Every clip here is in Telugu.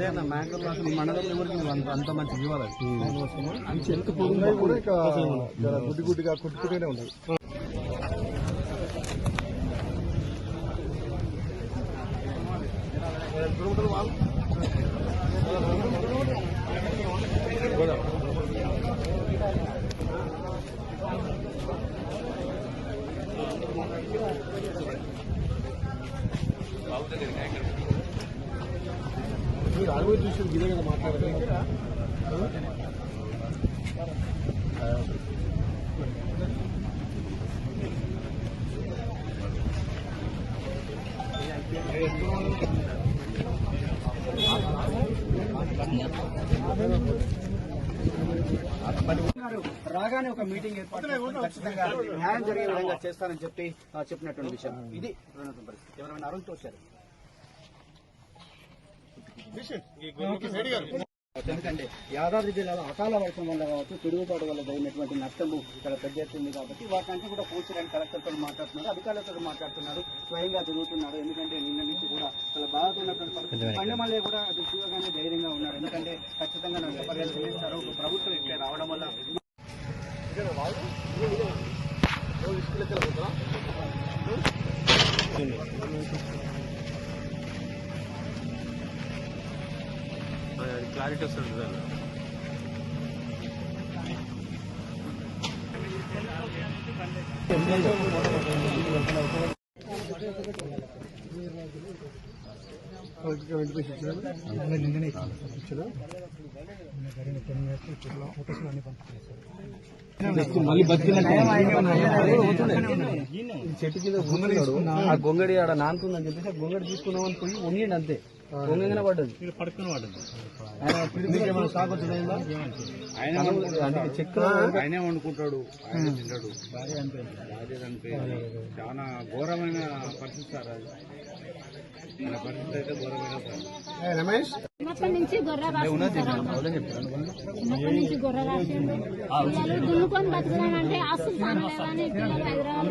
కొట్లు పదివేలు మేకలు అసలు మండలం ఎవరికి అంత అంత మంచి ఇవ్వాలి. అంత ఎంత పొడుగు కూడా ఇక గుడ్డి గుడ్డిగా కొట్టుకుంటూనే ఉన్నాయి మీరు చూసి ఇదే కదా మాట్లాడారు రాగానే ఒక మీటింగ్ ఏర్పాటు ఖచ్చితంగా న్యాయం జరిగే విధంగా చేస్తానని చెప్పి చెప్పినటువంటి విషయం. ఇది ఉన్నత పరిస్థితి. ఎవరైనా అరుణ్తో వచ్చారు. ఎందుకంటే యాదాద్రి జిల్లాలో అకాల వర్షం వల్ల కావచ్చు పిడుగుపాటు వల్ల జరిగినటువంటి నష్టము ఇక్కడ పెద్ద ఎత్తున ఉంది కాబట్టి వాటిని కూడా పూర్చడానికి కలెక్టర్తో మాట్లాడుతున్నారు అధికారులతో మాట్లాడుతున్నారు స్వయంగా తిరుగుతున్నారు. ఎందుకంటే నిన్న నుంచి కూడా చాలా బాధతో ఉన్నటువంటి పరిస్థితి. పండమల్లే కూడా అది చూడగానే ధైర్యంగా ఉన్నారు. ఎందుకంటే ఖచ్చితంగా చెల్లిస్తారు ఒక ప్రభుత్వం ఇక్కడ రావడం వల్ల క్లారిటీ వస్తుంది మళ్ళీ చెట్టు కింద గొంగడి ఆ గొంగడి ఆడ నానుతుందని చెప్పేసి ఆ గొంగడి తీసుకున్నామని పోయి వంగిండి అంతే. వంగంగానే పడ్డది. పడుకుని పడ్డది ఆయన చెక్క ఆయనే వండుకుంటాడు ఆయన తింటాడు చాలా ఘోరమైన పరిస్థితి సార్ అది. రమేష్ చిన్నప్పటి నుంచి గొర్రె చిన్నప్పటి నుంచి గొర్రె రాసిండు దున్నుకొని బతుకుదామంటే ఆస్తులు సానలేవని పిల్లలు హైదరాబాద్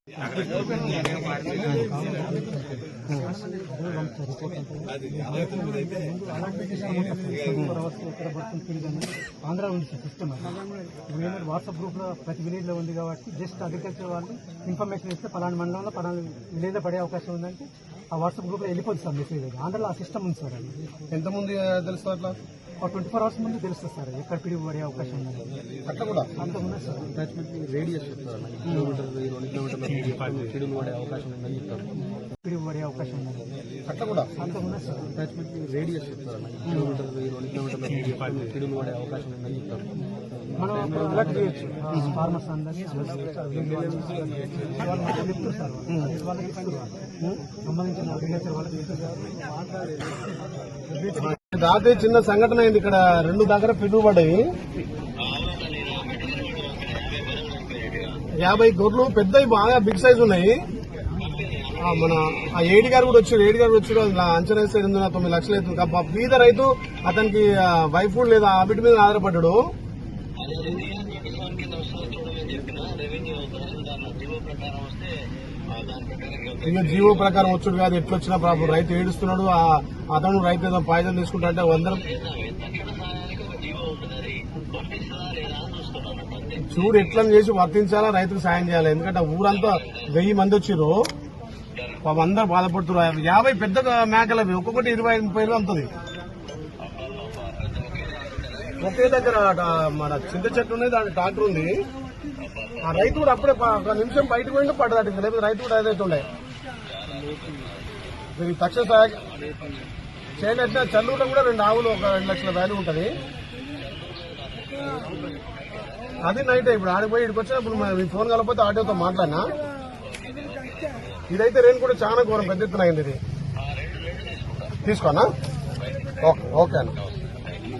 ఆంధ్ర ఉంది సార్ సిస్టమ్ ఏంటంటే వాట్సాప్ గ్రూప్లో ప్రతి విలేజ్లో ఉంది కాబట్టి జస్ట్ అగ్రికల్చర్ వాళ్ళు ఇన్ఫర్మేషన్ ఇస్తే పలానా మండలంలో పలానా విలేజ్లో పడే అవకాశం ఉందంటే ఆ వాట్సాప్ గ్రూప్లో వెళ్ళిపోతుంది సార్ మెసేజ్ ఆంధ్రలో ఆ సిస్టమ్ ఉంది సార్ అది. ఎంతమంది తెలుసు అట్లా? ఒక ట్వంటీ ఫోర్ అవర్స్ ముందు తెలుస్తుంది సార్ ఎక్కడ పిడిగి పడే అవకాశం ఉందని అట్లా కూడా? అంత ఉన్నది సార్. రేడియస్ చెడులు పడే అవకాశం ఉందని చెప్తారు. పిడిగి పడే అవకాశం ఉందని అట్లా కూడా? అంత ఉన్నది సార్. రేడియస్ కిలోమీటర్ రెండు కిలోమీటర్ల చెడులు పడే అవకాశం ఉందని చెప్తారు. మనం సెలెక్ట్ చేయొచ్చు. ఫార్మర్స్ అందరినీ వాళ్ళు చెప్తారు సార్ వాళ్ళకి సంబంధించిన అగ్రికల్చర్ వాళ్ళకి ఇస్తారు రాత్రి చిన్న సంఘటన అయింది. ఇక్కడ రెండు దగ్గర పిడుగు పడ్డాయి. యాభై గొర్రెలు పెద్దవి బాగా బిగ్ సైజ్ ఉన్నాయి. మన ఆ ఏడి గారు కూడా వచ్చారు. ఏడి గారు వచ్చి అంచనా వేస్తే ఎనిమిది తొమ్మిది లక్షలు అవుతుంది. బీద రైతు అతనికి వైఫ్ లేదా ఆ బిడ్డ మీద ఆధారపడ్డాడు. ఇక జీవో ప్రకారం వచ్చాడు కాదు ఎట్లా వచ్చిన ప్రాబ్లం రైతు ఏడుస్తున్నాడు ఆ అతను రైతు ఏదో పాయిజన్ తీసుకుంటా అంటే అందరం చూడు ఎట్లా చేసి వర్తించాలా రైతుకు సాయం చేయాలి? ఎందుకంటే ఊరంతా వెయ్యి మంది వచ్చిర్రు. పాపం అందరు బాధపడుతున్నారు. యాభై పెద్ద మేకలు అవి ఒక్కొక్కటి ఇరవై ముప్పై వేలు అమ్ముతుంది. ఒకే దగ్గర మన చింత చెట్టు ఉంది దాని ట్రాక్టర్ ఉంది. ఆ రైతు కూడా అప్పుడే ఒక నిమిషం బయటకు పోయింటే పడదాటి లేకపోతే రైతు కూడా ఏదైతే ఉండే. తక్షణ సహాయ. చేయండి అంటే చల్లూరులో కూడా రెండు ఆవులు ఒక రెండు లక్షల వాల్యూ ఉంటుంది. అది నైట్ ఇప్పుడు ఆడిపోయి ఇక్కడికి వచ్చినప్పుడు మీ ఫోన్ కలపోతే ఆటోతో మాట్లాడినా. ఇదైతే రేణు కూడా చాలా ఘోరం పెద్ద ఎత్తున అయింది ఇది. తీసుకోనా? ఓకే ఓకే అన్న.